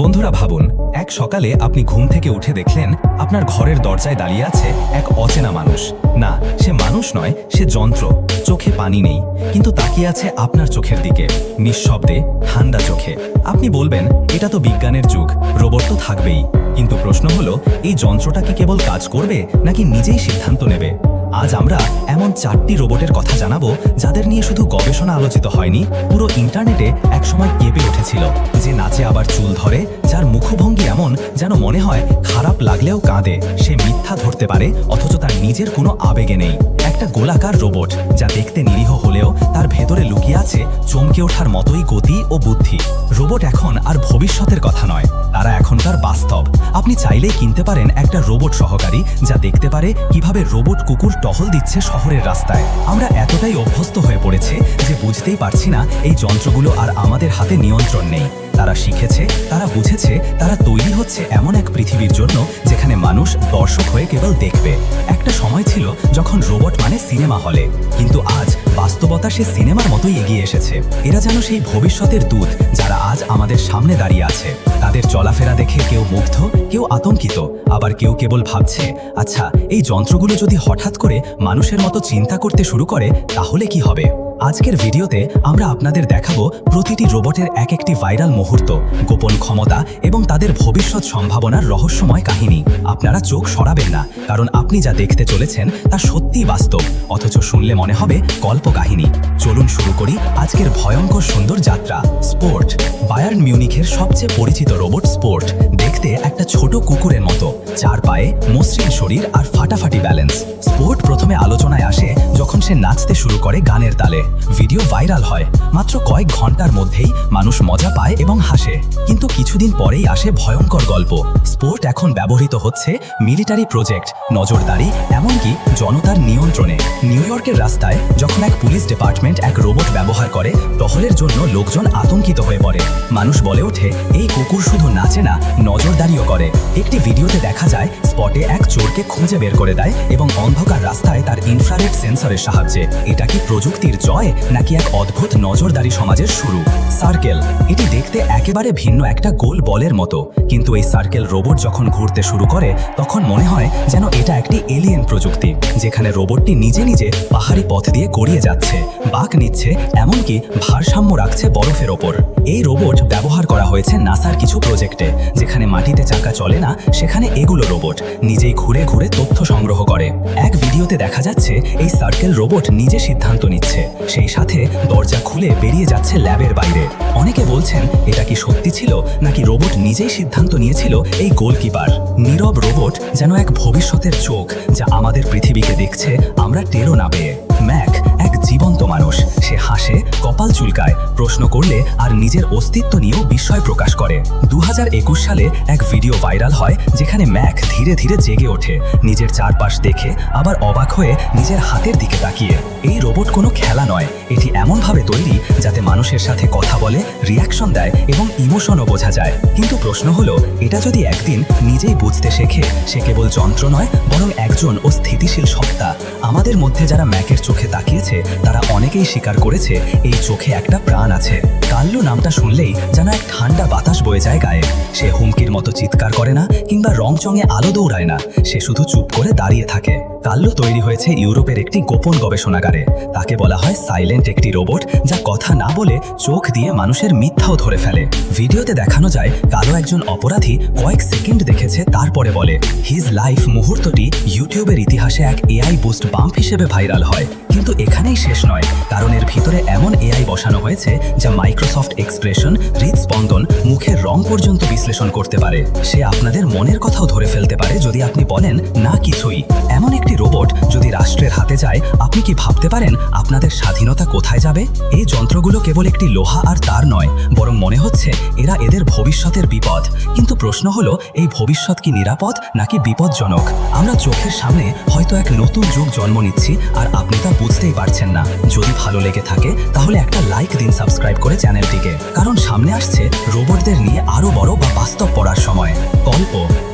বন্ধুরা ভাবুন, এক সকালে আপনি ঘুম থেকে উঠে দেখলেন আপনার ঘরের দরজায় দাঁড়িয়ে আছে এক অচেনা মানুষ। না, সে মানুষ নয়, সে যন্ত্র। চোখে পানি নেই, কিন্তু তাকিয়ে আছে আপনার চোখের দিকে। নিঃশব্দে, ঠান্ডা চোখে। আপনি বলবেন, এটা তো বিজ্ঞানের যুগ, রোবট তো থাকবেই। কিন্তু প্রশ্ন হলো, এই যন্ত্রটা কি কেবল কাজ করবে, নাকি নিজেই সিদ্ধান্ত নেবে? আজ আমরা এমন চারটি রোবটের কথা জানাব যাদের নিয়ে শুধু গবেষণা আলোচিত হয়নি, পুরো ইন্টারনেটে একসময় কেঁপে উঠেছিল। যে নাচে আবার চুল ধরে, যার মুখভঙ্গি এমন যেন মনে হয় খারাপ লাগলেও কাঁদে। সে মিথ্যা ধরতে পারে, অথচ তার নিজের কোনো আবেগে নেই। একটা গোলাকার রোবট, যা দেখতে নিরীহ হলেও তার ভেতরে লুকিয়ে আছে চমকে ওঠার মতোই গতি ও বুদ্ধি। রোবট এখন আর ভবিষ্যতের কথা নয়, তারা এখনকার বাস্তব। আপনি চাইলেই কিনতে পারেন একটা রোবট সহকারী, যা দেখতে পারে কীভাবে রোবট কুকুর টহল দিচ্ছে শহরের রাস্তায়। আমরা এতটাই অভ্যস্ত হয়ে পড়েছে যে বুঝতেই পারছি না এই যন্ত্রগুলো আর আমাদের হাতে নিয়ন্ত্রণ নেই। তারা শিখেছে, তারা বুঝেছে, তারা তৈরি হচ্ছে এমন এক পৃথিবীর জন্য যেখানে মানুষ দর্শক হয়ে কেবল দেখবে। একটা সময় ছিল যখন রোবট মানে সিনেমা হলে, কিন্তু আজ বাস্তবতা সে সিনেমার মতোই এগিয়ে এসেছে। এরা যেন সেই ভবিষ্যতের দূত যারা আজ আমাদের সামনে দাঁড়িয়ে আছে। তাদের চলাফেরা দেখে কেউ মুগ্ধ, কেউ আতঙ্কিত, আবার কেউ কেবল ভাবছে আচ্ছা এই যন্ত্রগুলো যদি হঠাৎ করে মানুষের মতো চিন্তা করতে শুরু করে, তাহলে কি হবে? আজকের ভিডিওতে আমরা আপনাদের দেখাবো প্রতিটি রোবটের এক একটি ভাইরাল মুহূর্ত, গোপন ক্ষমতা এবং তাদের ভবিষ্যৎ সম্ভাবনার রহস্যময় কাহিনী। আপনারা চোখ সরাবেন না, কারণ আপনি যা দেখতে চলেছেন তা সত্যিই বাস্তব, অথচ শুনলে মনে হবে কল্প কাহিনী। চলুন শুরু করি আজকের ভয়ঙ্কর সুন্দর যাত্রা, স্পোর্ট। বায়ার্ন মিউনিখের সবচেয়ে পরিচিত রোবট স্পোর্ট, দেখতে একটা ছোট কুকুরের মতো। চার পায়ে মসৃণ শরীর আর ফাটাফাটি ব্যালেন্স। স্পোর্ট প্রথমে আলোচনায় আসে যখন সে নাচতে শুরু করে গানের তালে। ভিডিও ভাইরাল হয়। মাত্র কয়েক ঘণ্টার মধ্যেই মানুষ মজা পায় এবং হাসে। কিন্তু কিছুদিন পরেই আসে ভয়ঙ্কর গল্প। স্পোর্ট এখন ব্যবহৃত হচ্ছে মিলিটারি প্রজেক্ট, নজরদারি, এমনকি জনতার নিয়ন্ত্রণে। নিউ ইয়র্কের রাস্তায় যখন এক পুলিশ ডিপার্টমেন্ট এক রোবট ব্যবহার করে, টহলের জন্য লোকজন আতঙ্কিত হয়ে পড়ে। মানুষ বলে ওঠে, এই কুকুর শুধু নাচে না, নজরদারিও করে। একটি ভিডিওতে দেখা যায়, স্পটে এক চোরকে খুঁজে বের করে দেয় এবং অন্ধকার রাস্তায় তার ইনফ্রারেড সেন্সরের সাহায্যে। এটা কি প্রযুক্তির জয় নাকি এক অদ্ভুত নজরদারি সমাজের শুরু? সার্কেল, এটি দেখতে একেবারে ভিন্ন একটা গোল বলের মতো। কিন্তু এই সার্কেল রোবট যখন ঘুরতে শুরু করে, তখন মনে হয় যেন এটা একটি এলিয়েন প্রযুক্তি, যেখানে রোবটটি নিজে নিজে পাহাড়ি পথ দিয়ে গড়িয়ে যাচ্ছে, বাঁক নিচ্ছে, এমনকি ভারসাম্য রাখছে বরফের ওপর। এই রোবট ব্যবহার করা হয়েছে নাসার কিছু প্রজেক্টে, যেখানে মাটিতে চাকা চলে না, সেখানে এগুলো রোবট, নিজেই ঘুরে ঘুরে তথ্য সংগ্রহ করে। এক ভিডিওতে দেখা যাচ্ছে, এই সার্কেল রোবট নিজে সিদ্ধান্ত নিচ্ছে। সেই সাথে দরজা খুলে বেরিয়ে যাচ্ছে ল্যাবের বাইরে। অনেকে বলছেন, এটা কি সত্যি ছিল, নাকি রোবট নিজেই সিদ্ধান্ত নিয়েছিল এই গোলকিপার? নীরব রোবট যেন এক ভবিষ্যতের চোখ, যা আমাদের পৃথিবীকে দেখছে, আমরা টেরো না পেয়ে। ম্যাক সে হাসে, কপাল চুলকায়, প্রশ্ন করলে আর নিজের অস্তিত্ব নিয়েও বিস্ময় প্রকাশ করে। দু হাজার একুশ সালে এক ভিডিও ভাইরাল হয়, যেখানে ম্যাক ধীরে ধীরে জেগে ওঠে। নিজের চারপাশ দেখে আবার অবাক হয়ে নিজের হাতের দিকে তাকিয়ে। এই রোবট কোনো খেলা নয়, এটি এমনভাবে তৈরি যাতে মানুষের সাথে কথা বলে রিয়াকশন দেয় এবং ইমোশনও বোঝা যায়। কিন্তু প্রশ্ন হলো, এটা যদি একদিন নিজেই বুঝতে শেখে, সে কেবল যন্ত্র নয়, বরং একজন ও স্থিতিশীল সত্তা। আমাদের মধ্যে যারা ম্যাকের চোখে তাকিয়েছে, তারা অনেকেই স্বীকার করেছে, এই চোখে একটা প্রাণ আছে। কাল্লু নামটা শুনলেই যেন এক ঠান্ডা বাতাস বয়ে যায় গায়ে। সে হুমকির মতো চিৎকার করে না, কিংবা রংচঙে আলো দৌড়ায় না। সে শুধু চুপ করে দাঁড়িয়ে থাকে। কাল্লু তৈরি হয়েছে ইউরোপের একটি গোপন গবেষণাগারে। তাকে বলা হয় সাইলেন্ট একটি রোবট যা কথা না বলে চোখ দিয়ে মানুষের মিথ্যাও ধরে ফেলে। ভিডিওতে দেখানো যায়, কালো একজন অপরাধী কয়েক সেকেন্ড দেখেছে, তারপরে বলে, হিজ লাইফ মুহূর্তটি ইউটিউবের ইতিহাসে এক এআই বুস্ট বাম্প হিসেবে ভাইরাল হয়। কিন্তু এখানেই শেষ নয়, কারণ এর ভিতরে এমন এআই বসানো হয়েছে যা মাইক্রোসফট এক্সপ্রেশন, হৃদস্পন্দন, মুখের রং পর্যন্ত বিশ্লেষণ করতে পারে। সে আপনাদের মনের কথাও ধরে ফেলতে পারে যদি আপনি বলেন, না কিছুই। এমন একটি রোবট যদি রাষ্ট্রের হাতে যায়, আপনি কি ভাবতে পারেন আপনাদের স্বাধীনতা কোথায় যাবে? এই যন্ত্রগুলো কেবল একটি লোহা আর তার নয়, বরং মনে হচ্ছে এরা এদের ভবিষ্যতের বিপদ। কিন্তু প্রশ্ন হলো, এই ভবিষ্যৎ কি নিরাপদ নাকি বিপজ্জনক? আমরা চোখের সামনে হয়তো এক নতুন যুগ জন্ম নিচ্ছি আর আপনি তা বুঝতেই পারছেন না। যদি ভালো লেগে থাকে, তাহলে একটা লাইক দিন সাবস্ক্রাইব করে চ্যানেলটিকে। কারণ সামনে আসছে রোবটদের নিয়ে আরও বড় বা বাস্তব পড়ার সময়। গল্প।